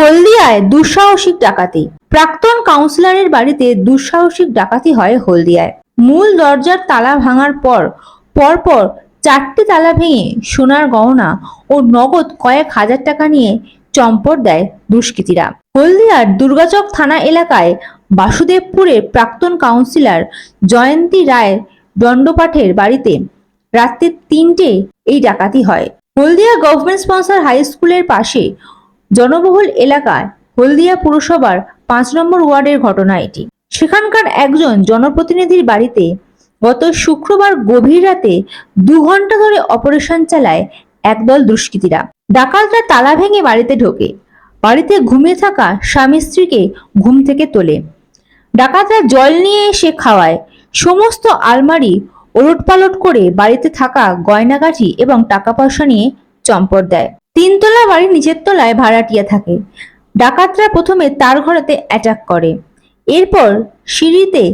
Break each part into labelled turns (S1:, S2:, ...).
S1: হলদিয়ায় দুঃসাহসিক ডাকাতি। প্রাক্তন কাউন্সিলরের বাড়িতে দুঃসাহসিক ডাকাতি হয় হলদিয়ায়। মূল দরজার তালা ভাঙার পর, পরপর চারটি তালা ভেঙে সোনার গহনা ও নগদ কয়েক হাজার টাকা নিয়ে চম্পট দেয় দুষ্কৃতীরা। হলদিয়ার দুর্গাচক থানা এলাকায় বাসুদেবপুরের প্রাক্তন কাউন্সিলর জয়ন্তী রায় দণ্ডপাঠের বাড়িতে রাত্রি তিনটে এই ডাকাতি হয়। হলদিয়া গভর্নমেন্ট স্পন্সর হাই স্কুলের পাশে জনবহুল এলাকায় হলদিয়া পুরসভার পাঁচ নম্বর ওয়ার্ডের ঘটনা এটি। সেখানকার একজন জনপ্রতিনিধির বাড়িতে গত শুক্রবার গভীর রাতে দু ঘণ্টা ধরে অপারেশন চালায় একদল দুষ্কৃতীরা। ডাকাতরা তালা ভেঙে বাড়িতে ঢোকে। বাড়িতে ঘুমিয়ে থাকা স্বামী স্ত্রীকে ঘুম থেকে তোলে। ডাকাতরা জল নিয়ে এসে খাওয়ায়। সমস্ত আলমারি ওলটপালট করে বাড়িতে থাকা গয়নাগাটি এবং টাকা পয়সা নিয়ে চম্পট দেয়। তিনতলা বাড়ির নিচের তলায় ভাড়াটিয়া থাকে। ডাকাতরা প্রথমে তার ঘরেতে অ্যাটাক করে। এরপর সিঁড়িতে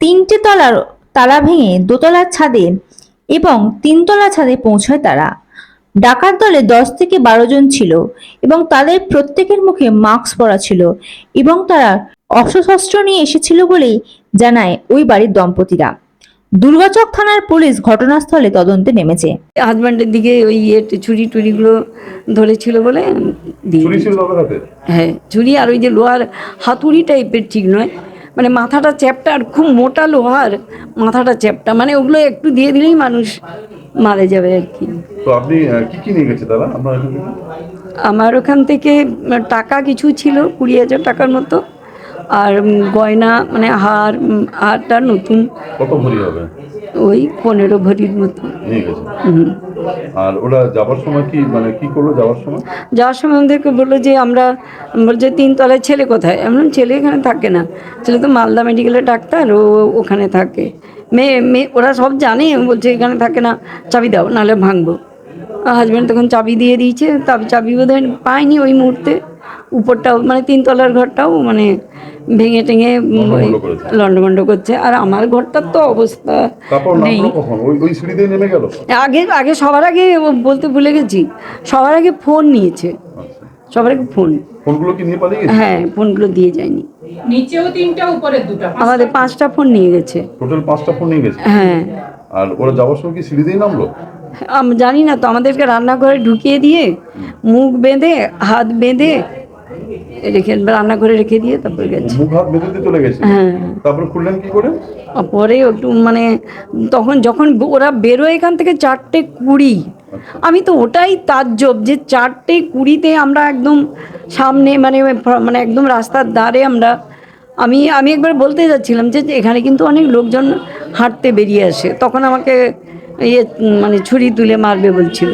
S1: তিনটে তলার তালা ভেঙে দোতলার ছাদে এবং তিনতলা ছাদে পৌঁছায় তারা। ডাকাত দলে দশ থেকে বারো জন ছিল এবং তাদের প্রত্যেকের মুখে মাস্ক পরা ছিল এবং তারা অস্ত্রশস্ত্র নিয়ে এসেছিল বলেই জানায় ওই বাড়ির দম্পতিরা। দুর্গাচক থানার পুলিশ ঘটনাস্থলে তদন্তে নেমেছে।
S2: হাজব্যান্ডের দিকে ওই ইয়ে ছুরি টুরিগুলো ধরেছিল বলে হ্যাঁ ছুরি আর ওই যে লোহার হাতুড়ি টাইপের ঠিক নয়। মানে মাথাটা চ্যাপটা আর খুব মোটা লোহার মাথাটা চ্যাপটা মানে ওগুলো একটু দিয়ে দিলেই মানুষ মারা যাবে আর কি।
S3: তো আপনি কি কি নিয়ে গেছে দাদা আপনার এখান থেকে?
S2: আমার ওখান থেকে টাকা কিছু ছিল কুড়ি হাজার টাকার মতো। আর গয়না মানে হার হারটা নতুন।
S3: কত ভরি হবে?
S2: ওই পনেরো ভরির মতো।
S3: আর ওরা যাবার সময় কি মানে কি করল যাওয়ার সময়?
S2: যাওয়ার সময় আমাদেরকে বলল যে আমরা বলছে তিনতলায় ছেলে কোথায়? এমন ছেলে এখানে থাকে না। ছেলে তো মালদা মেডিকেলের ডাক্তার ও ওখানে থাকে। মেয়ে মেয়ে ওরা সব জানে। বলছে এখানে থাকে না চাবি দাও নাহলে ভাঙবো। হাজব্যান্ড তখন চাবি দিয়ে দিয়েছে তবে চাবি বোধহয় পায়নি ওই মুহূর্তে। উপরটাও মানে তিনতলার ঘরটাও মানে ভেঙে টেঙে। লন্ডভন্ড করছে। আর আমার ঘরটার তো অবস্থা নেই।
S3: নামলো কখন? ওই ওই সিঁড়ি দিয়ে নেমে গেল?
S2: আগে আগে সবার আগে বলতে ভুলে গেছি সবার আগে ফোন নিয়েছে।
S3: আচ্ছা।
S2: সবার আগে ফোন।
S3: ফোনগুলো কি নিয়ে পালিয়ে
S2: হ্যাঁ ফোনগুলো দিয়ে যায়নি।
S4: নিচেও তিনটা উপরে দুটা
S2: আমাদের পাঁচটা ফোন নিয়ে গেছে।
S3: টোটাল পাঁচটা ফোন নিয়ে গেছে?
S2: হ্যাঁ।
S3: আর ওরা যাওয়ার সময় কি সিঁড়ি দিয়ে নামলো?
S2: আমি জানি না তো আমাদেরকে রান্নাঘরে ঢুকিয়ে দিয়ে মুখ বেঁধে হাত বেঁধে রেখে রান্নাঘরে রেখে দিয়ে তারপরে গেছে।
S3: চলে গেছে?
S2: হ্যাঁ।
S3: তারপরে খুললেন কি করে?
S2: পরে একটু মানে তখন যখন ওরা বেরোয় এখান থেকে চারটে কুড়ি আমি তো ওটাই তাজ্জব যে চারটে কুড়িতে আমরা একদম সামনে মানে মানে একদম রাস্তার ধারে আমরা আমি আমি একবার বলতে যাচ্ছিলাম যে এখানে কিন্তু অনেক লোকজন হাঁটতে বেরিয়ে আসে। তখন আমাকে ইয়ে মানে ছুরি তুলে মারবে বলছিল।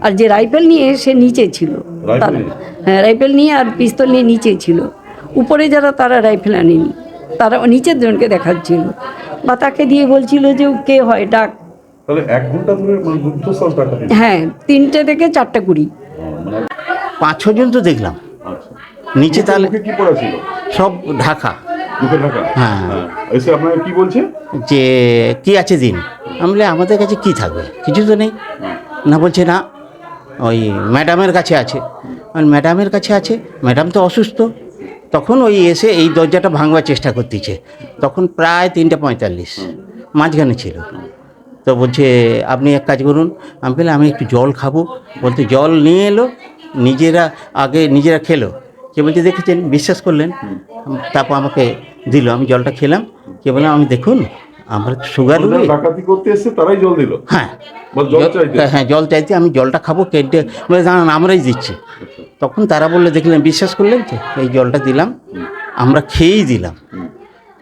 S2: আর যে রাইফেল নিয়ে সে নিচে ছিল। তারা হ্যাঁ রাইফেল নিয়ে আর পিস্তল নিয়ে নিচে ছিল। উপরে যারা তারা রাইফেল আনেনি তারা নিচের জনকে দেখাচ্ছিল। বা তাকে দিয়ে বলছিল যে ও কে হয় ডাক।
S3: মানে
S2: হ্যাঁ তিনটে থেকে চারটে কুড়ি।
S5: পাঁচ ছজন তো দেখলাম।
S3: আচ্ছা।
S5: নিচে তাহলে
S3: কি পড়া ছিল?
S5: সব ঢাকা। হ্যাঁ।
S3: এসে আপনাকে কি বলছে?
S5: যে কি আছে দিন? আমি আমাদের কাছে কি থাকবে? কিছু তো নেই। না বলছে না। ওই ম্যাডামের কাছে আছে। ম্যাডামের কাছে আছে? ম্যাডাম তো অসুস্থ। তখন ওই এসে এই দরজাটা ভাঙবার চেষ্টা করতেছে। তখন প্রায় তিনটে পঁয়তাল্লিশ, মাঝখানে ছিল। তো বলছে, আপনি এক কাজ করুন। আমি বললাম, আমি একটু জল খাব। বলতে, জল নিয়ে এলো, নিজেরা আগে নিজেরা খেলো। কে বলছে, দেখেছেন? বিশ্বাস করলেন? তারপর আমাকে দিল। আমি জলটা খেলাম। কে বললাম আমি দেখুন। আমার সুগার
S3: ডাকাতি করতে এসছে তারাই জল দিল।
S5: হ্যাঁ।
S3: বা জল চাইতে।
S5: হ্যাঁ জল চাইতে আমি জলটা খাব কেটে বলে জানান আমরাই দিচ্ছি। তখন তারা বললে দেখলেন বিশ্বাস করলেন তো এই জলটা দিলাম আমরা খেয়েই দিলাম।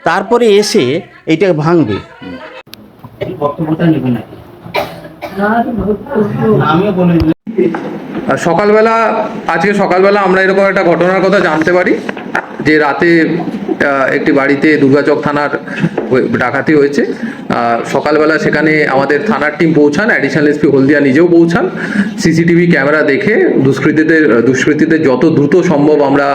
S5: তারপরে এসে এইটা ভাঙবে।
S6: আর সকালবেলা আজকে সকালবেলা আমরা এরকম একটা ঘটনার কথা জানতে পারি। যে রাতে একটি বাড়িতে দুর্গাচক থানার হয়ে- ডাকাতি হয়েছে সকালবেলা সেখানে আমাদের থানার টিম পৌঁছান অ্যাডিশনাল এসপি হলদিয়া নিজেও পৌঁছান সিসিটিভি ক্যামেরা দেখে দুষ্কৃতীদের দুষ্কৃতীদের যত দ্রুত সম্ভব আমরা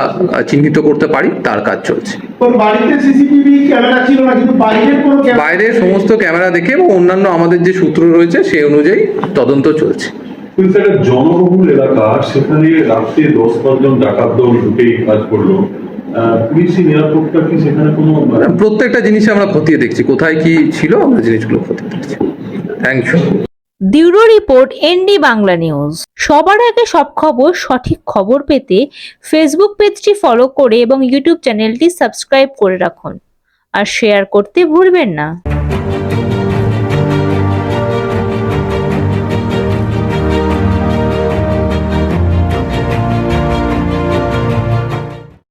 S6: চিহ্নিত করতে পারি তার কাজ চলছে।
S7: তোর বাড়িতে সিসিটিভি ক্যামেরা ছিল না কিন্তু বাইরের কোনো ক্যামেরা
S6: বাইরের সমস্ত ক্যামেরা দেখে এবং অন্যান্য আমাদের যে সূত্র রয়েছে সেই অনুযায়ী তদন্ত চলছে।
S8: জনবহুল এলাকা সেখানে রাত্রে দশ পাঁচজন ডাকাত দল ঢুকে কাজ করল। আহ, পুলিশি নিরাপত্তা কি সেখানে কোনো মানে
S6: প্রত্যেকটা জিনিস আমরা খতিয়ে দেখছি। কোথায় কি ছিল আমরা জিনিসগুলো খতিয়ে দেখছি। Thank you
S9: bureau report ND Bangla news. সবার আগে সব খবর সঠিক খবর পেতে ফেসবুক পেজটি ফলো করে এবং ইউটিউব চ্যানেলটি সাবস্ক্রাইব করে রাখুন। আর শেয়ার করতে ভুলবেন না।